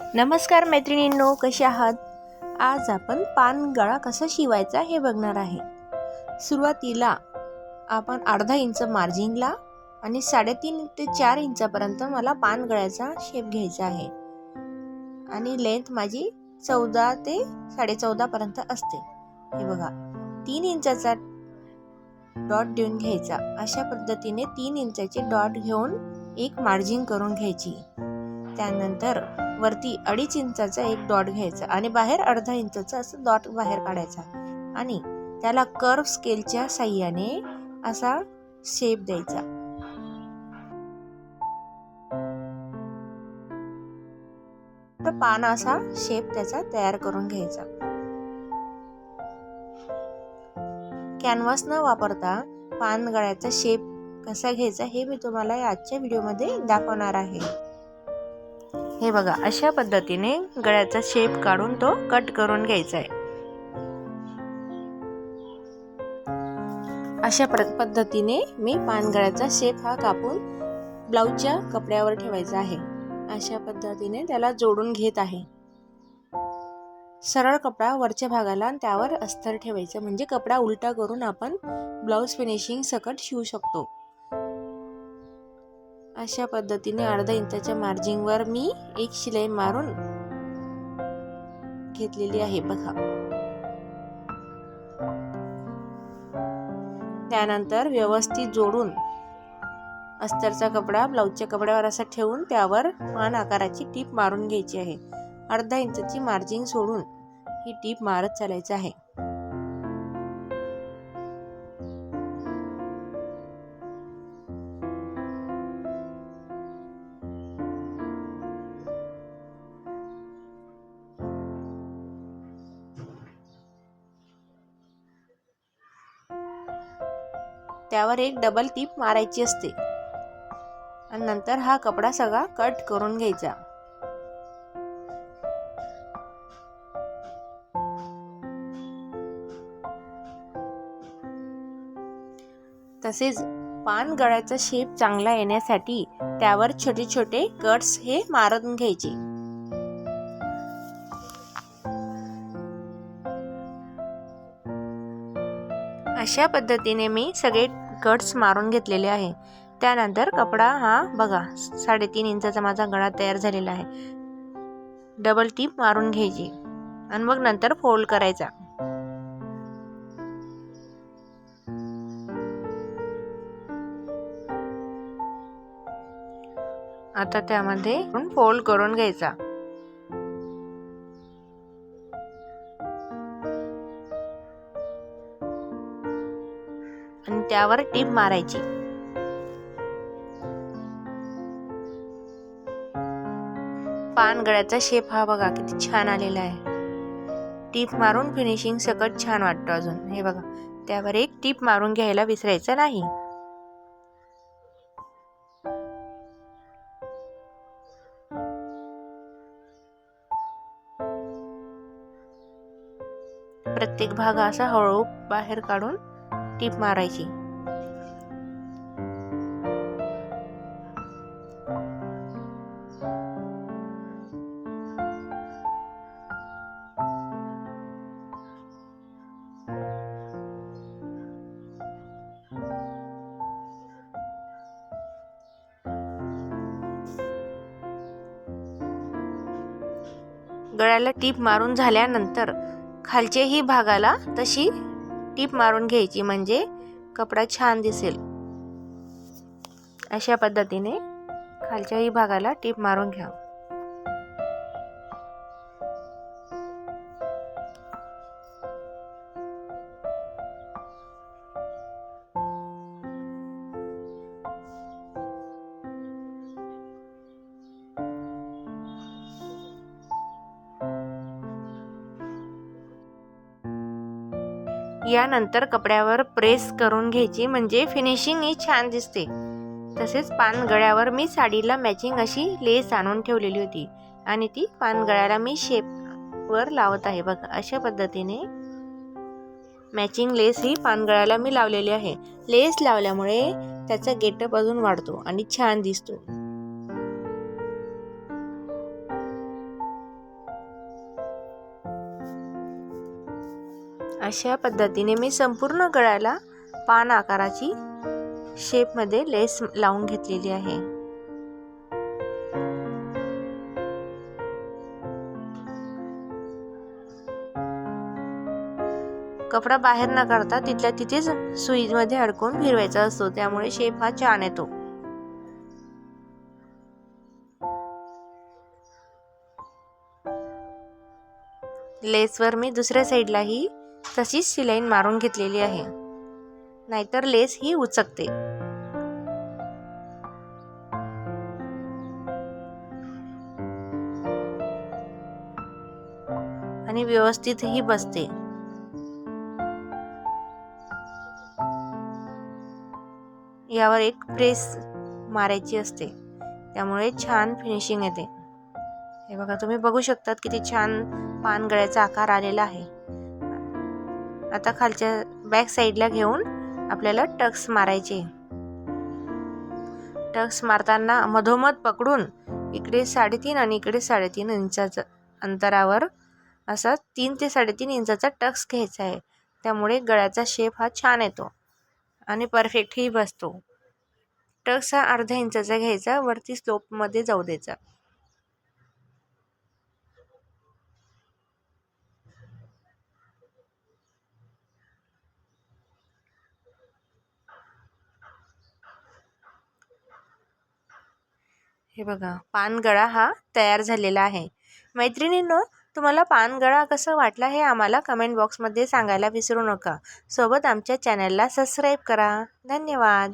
नमस्कार मैत्रिणींनो कसे आहात? आज आपण पान गळा कसा शिवायचा हे बघणार आहे. सुरुवातीला आपण अर्धा इंच मार्जिंगला आणि साडेतीन ते चार इंचापर्यंत मला पान गळ्याचा शेप घ्यायचा आहे. आणि लेंथ माझी चौदा ते साडेचौदापर्यंत असते. हे बघा तीन इंचाचा डॉट देऊन घ्यायचा. अशा पद्धतीने तीन इंचाचे डॉट घेऊन एक मार्जिंग करून घ्यायची. त्यानंतर वरती अडीच इंचाचा एक डॉट घ्यायचा आणि बाहेर अर्धा इंचाचा असं डॉट बाहेर काढायचा. आणि त्याला कर्व स्केलच्या साह्याने असा शेप द्यायचा. तर पान असा शेप त्याचा तयार करून घ्यायचा. कॅनव्हास न वापरता पानगळ्याचा शेप कसा घ्यायचा हे मी तुम्हाला आजच्या व्हिडिओमध्ये दाखवणार आहे. हे बघा अशा पद्धतीने गळ्याचा शेप काढून तो कट करून घ्यायचा आहे अशा पद्धतीने मी पानगळ्याचा शेप हा कापून ब्लाऊजच्या कपड्यावर ठेवायचा आहे. अशा पद्धतीने त्याला जोडून घेत आहे. सरळ कपडा वरच्या भागाला आणि त्यावर अस्तर ठेवायचं. म्हणजे कपडा उलटा करून आपण ब्लाऊज फिनिशिंग सकट शिवू शकतो. अशा पद्धतीने अर्धा इंचाच्या मार्जिंगवर मी एक शिलाई मारून घेतलेली आहे बघा. त्यानंतर व्यवस्थित जोडून अस्तरचा कपडा ब्लाऊजच्या कपड्यावर असा ठेवून त्यावर पान आकाराची टीप मारून घ्यायची आहे. अर्धा इंचाची मार्जिंग सोडून ही टीप मारत चालायचं आहे. त्यावर एक डबल टीप मारायची असते. आणि नंतर हा कपडा सगळा कट करून घ्यायचा. तसेच पान गळ्याचा शेप चांगला येण्यासाठी त्यावर छोटे छोटे कट्स हे मारून घ्यायचे. अशा पद्धतीने मी सगळे कट्स मारून घेतलेले आहे. त्यानंतर कपडा हा बघा साडेतीन इंचाचा माझा गळा तयार झालेला आहे. डबल टीप मारून घ्यायची. आणि मग नंतर फोल्ड करायचा. आता त्यामध्ये फोल्ड करून घ्यायचा. त्यावर टीप मारायची. पानगळ्याचा शेप हा बघा किती छान आलेला आहे. टीप मारून फिनिशिंग सकट छान वाटतं अजून. हे बघा त्यावर एक टीप मारून घ्यायला विसरायचं नाही. प्रत्येक भाग असा हळू बाहेर काढून टीप मारायची. गळ्याला टीप मारून झाल्यानंतर खालच्याही भागाला तशी टीप मारून घ्यायची म्हणजे कपडा छान दिसेल. अशा पद्धतीने खालच्याही भागाला टीप मारून घ्या. यानंतर कपड्यावर प्रेस करून घ्यायची म्हणजे फिनिशिंग ही छान दिसते. तसेच पानगळ्यावर मी साडीला मॅचिंग अशी लेस आणून ठेवलेली होती आणि ती पानगळ्याला मी शेपवर लावत आहे बघा अशा पद्धतीने. मॅचिंग लेस ही पानगळ्याला मी लावलेली आहे. लेस लावल्यामुळे त्याचा गेटअप अजून वाढतो आणि छान दिसतो. अशा पद्धतीने मी संपूर्ण गळ्याला पान आकाराची शेपमध्ये लेस लावून घेतलेली आहे. कपडा बाहेर न काढता तिथल्या तिथेच सुईमध्ये अडकून फिरवायचा असतो त्यामुळे शेप हा छान येतो. लेसवर मी दुसऱ्या साईडलाही तशीच शिलाईन मारून घेतलेली आहे. नाहीतर लेस ही उचकते. आणि व्यवस्थितही बसते. यावर एक प्रेस मारायची असते. त्यामुळे छान फिनिशिंग येते. हे बघा तुम्ही बघू शकतात किती छान पानगळ्याचा आकार आलेला आहे. आता खालच्या बॅक साईडला घेऊन आपल्याला टक्स मारायचे. टक्स मारताना मधोमध पकडून इकडे साडेतीन आणि इकडे साडेतीन इंचाचं अंतरावर असा तीन ते साडेतीन इंचाचा टक्स घ्यायचा आहे. त्यामुळे गळ्याचा शेप हा छान येतो आणि परफेक्टही बसतो. टक्स हा अर्ध्या इंचाचा घ्यायचा वरती स्लोपमध्ये जाऊ द्यायचा. हे बघा पानगळा हा तयार झालेला आहे. मैत्रिणींनो तुम्हाला पानगळा कसं वाटला हे आम्हाला कमेंट बॉक्समध्ये सांगायला विसरू नका. सोबत आमच्या चॅनलला सबस्क्राईब करा. धन्यवाद.